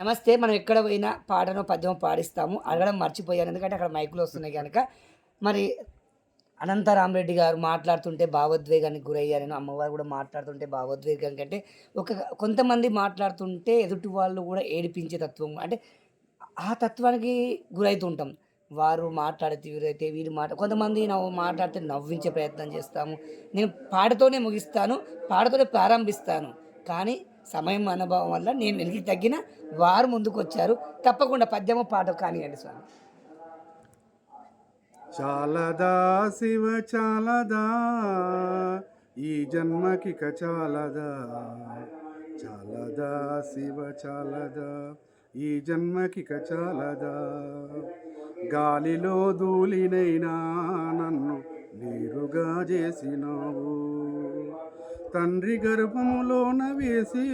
నమస్తే మనం ఎక్కడ పోయినా పాటను పద్యం పాడిస్తాము. అడగడం మర్చిపోయాను ఎందుకంటే అక్కడ మైకులు వస్తున్నాయి కనుక మరి అనంతరామరెడ్డి గారు మాట్లాడుతుంటే భావోద్వేగానికి గురయ్యారని అమ్మవారు కూడా మాట్లాడుతుంటే భావోద్వేగం కంటే ఒక కొంతమంది మాట్లాడుతుంటే ఎదుటి వాళ్ళు కూడా ఏడిపించే తత్వం. అంటే ఆ తత్వానికి గురవుతుంటాం వారు మాట్లాడితే వీరైతే వీరు మాట కొంతమంది నవ్వు మాట్లాడితే నవ్వించే ప్రయత్నం చేస్తాము. నేను పాటతోనే ముగిస్తాను పాటతోనే ప్రారంభిస్తాను. కానీ సమయం అనుభవం వల్ల నేను వెనక్కి తగ్గిన వారు ముందుకు వచ్చారు తప్పకుండా పద్యము పాట కానివ్వండి స్వామి. చాలదా శివ చాలదా. ఈ జన్మకిక చాలదా. చాలదా శివ చాలదా. ఈ జన్మకిక చాలదా. గాలిలో ధూళినైనా నన్ను నీరుగా చేసినావు. తండ్రి గర్భములోన వేసి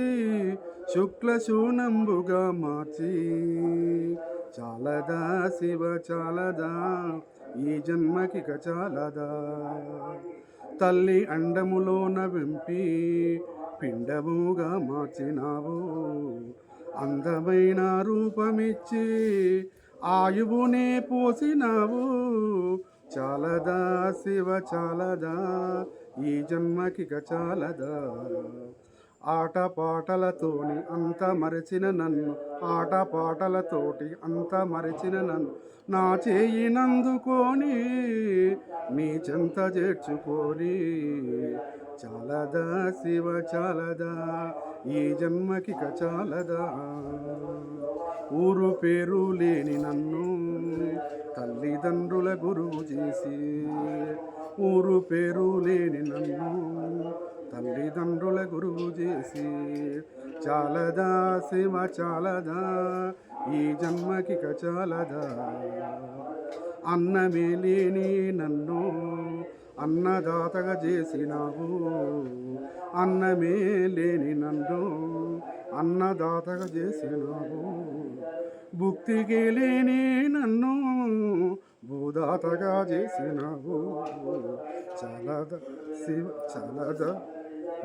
శుక్ల శూనంబుగా మార్చి చాలదా శివ చాలదా ఈ జన్మకిక చాలదా. తల్లి అండములోన వెంపి పిండముగా మార్చినావు అందమైన రూపమిచ్చి ఆయువునే పోసినావు. చాలదా శివ చాలదా ఈ జన్మకి గచాలదా ఆట పాటలతోని అంత మరచిన నన్ను ఆట పాటలతోటి అంత మరచిన నన్ను. నా చేయినందుకొని నీ చెంత చేర్చుకొని చాలదా శివ చాలదా ఈ జన్మకి చాలదా ఊరు పేరు లేని నన్ను తల్లిదండ్రుల గురువు చేసి ఊరు పేరు లేని నన్ను తల్లిదండ్రుల గురువు చేసి చాలదా శివ చాలదా ఈ జన్మకిక చాలదా? అన్నమే లేని నన్ను అన్నదాతగా చేసినావు అన్నమే లేని నన్ను అన్నదాతగా చేసినావు. భుక్తికి లేని నన్ను భూదాతగా చేసినావు. చాలదా శివ చాలదా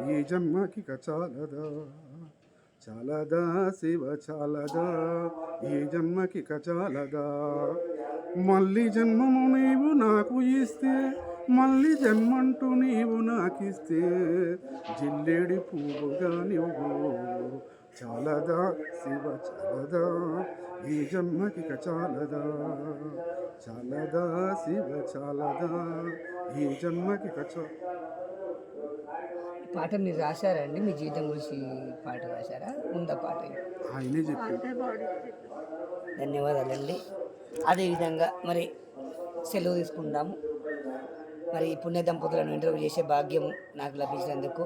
ఈ జన్మకి చాలదా. చాలదా శివ చాలదా ఈ జన్మకి చాలదా. మళ్ళీ జన్మము నీవు నాకు ఇస్తే మళ్ళీ జన్మంటూ నీవు నాకిస్తే జిల్లేడి పువ్వుగా నువ్వు చాలదా శివ చాలదా ఈ జన్మకి చాలదా. చాలదా శివ చాలదా ఈ జన్మకి చ పాట మీరు రాశారండి మీ జీవితం గురించి పాట రాశారా? ఉందా పాట? ఆయనే చెప్పాడు. ధన్యవాదాలండి. అదేవిధంగా మరి సెలవు తీసుకుందాము. మరి ఈ పుణ్య దంపతులను ఇంటర్వ్యూ చేసే భాగ్యం నాకు లభించినందుకు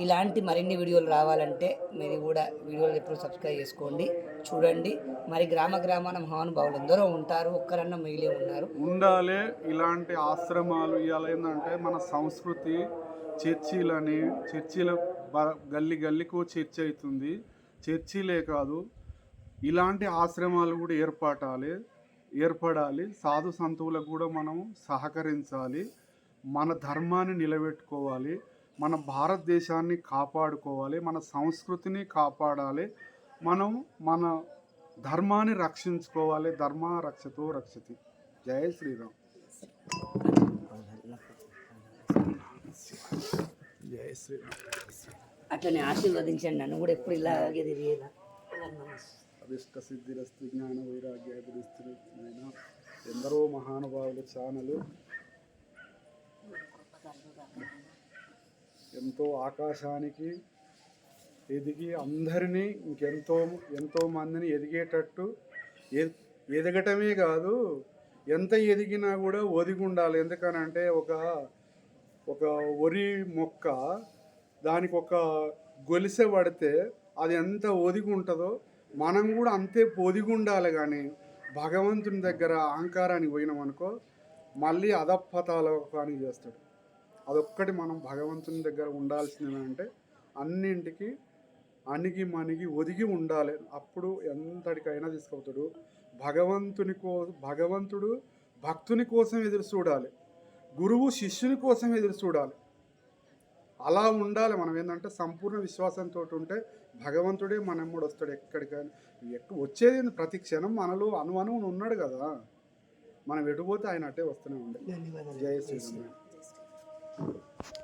ఇలాంటి మరిన్ని వీడియోలు రావాలంటే మీరు కూడా వీడియోలు ఎప్పుడు సబ్స్క్రైబ్ చేసుకోండి చూడండి. మరి గ్రామ గ్రామాన మహానుభావులు ఎందరో ఉంటారు ఒక్కరన్నా మిగిలి ఉన్నారు. ఉండాలి. ఇలాంటి ఆశ్రమాలు ఇవాళ ఏంటంటే మన సంస్కృతి చర్చీలని చర్చీల గల్లి గల్లికో చర్చ అవుతుంది. చర్చీలే కాదు ఇలాంటి ఆశ్రమాలు కూడా ఏర్పడాలి ఏర్పడాలి. సాధు సంతువులకు కూడా మనం సహకరించాలి. మన ధర్మాన్ని నిలబెట్టుకోవాలి. మన భారతదేశాన్ని కాపాడుకోవాలి మన సంస్కృతిని కాపాడాలి మనం మన ధర్మాన్ని రక్షించుకోవాలి. ధర్మ రక్షతో రక్షతి. జయ శ్రీరామ్. జయ శ్రీరామ్. అట్లనే ఆశీర్వదించండి. నన్ను కూడా ఎప్పుడు ఇలాగే తిరిగేలా. అభిష్ట సిద్ధిరస్తు జ్ఞాన వైరాగ్యాభిస్తున్న ఎందరో మహానుభావుల ఛానల్. ఎంతో ఆకాశానికి ఎదిగి అందరినీ ఇంకెంతో ఎంతో మందిని ఎదిగేటట్టు ఎ- ఎదగటమే కాదు ఎంత ఎదిగినా కూడా ఒదిగి ఉండాలి ఎందుకనంటే ఒక ఒక వరి మొక్క దానికి ఒక గొలిసె పడితే అది ఎంత ఒదిగి ఉంటుందో మనం కూడా అంతే పొదిగి ఉండాలి కానీ భగవంతుని దగ్గర అహంకారానికి పోయినాం అనుకో మళ్ళీ అధపతాలని చేస్తాడు. అదొక్కటి మనం భగవంతుని దగ్గర ఉండాల్సింది అంటే అన్నింటికి అణిగి మణిగి ఒదిగి ఉండాలి. అప్పుడు ఎంతటికైనా తీసుకెళ్తాడు భగవంతుని కో భగవంతుడు భక్తుని కోసం ఎదురు చూడాలి. గురువు శిష్యుని కోసం ఎదురు చూడాలి. అలా ఉండాలి మనం. ఏంటంటే సంపూర్ణ విశ్వాసంతో ఉంటే భగవంతుడే మన ఎమ్మడి వస్తాడు ఎక్కడికైనా. ఎక్క వచ్చేది? ప్రతి క్షణం మనలో అను అణువున ఉన్నాడు కదా. మనం ఎటుపోతే ఆయన అట్టే వస్తూనే ఉండే జయ శ్రీరామ్. Thank you.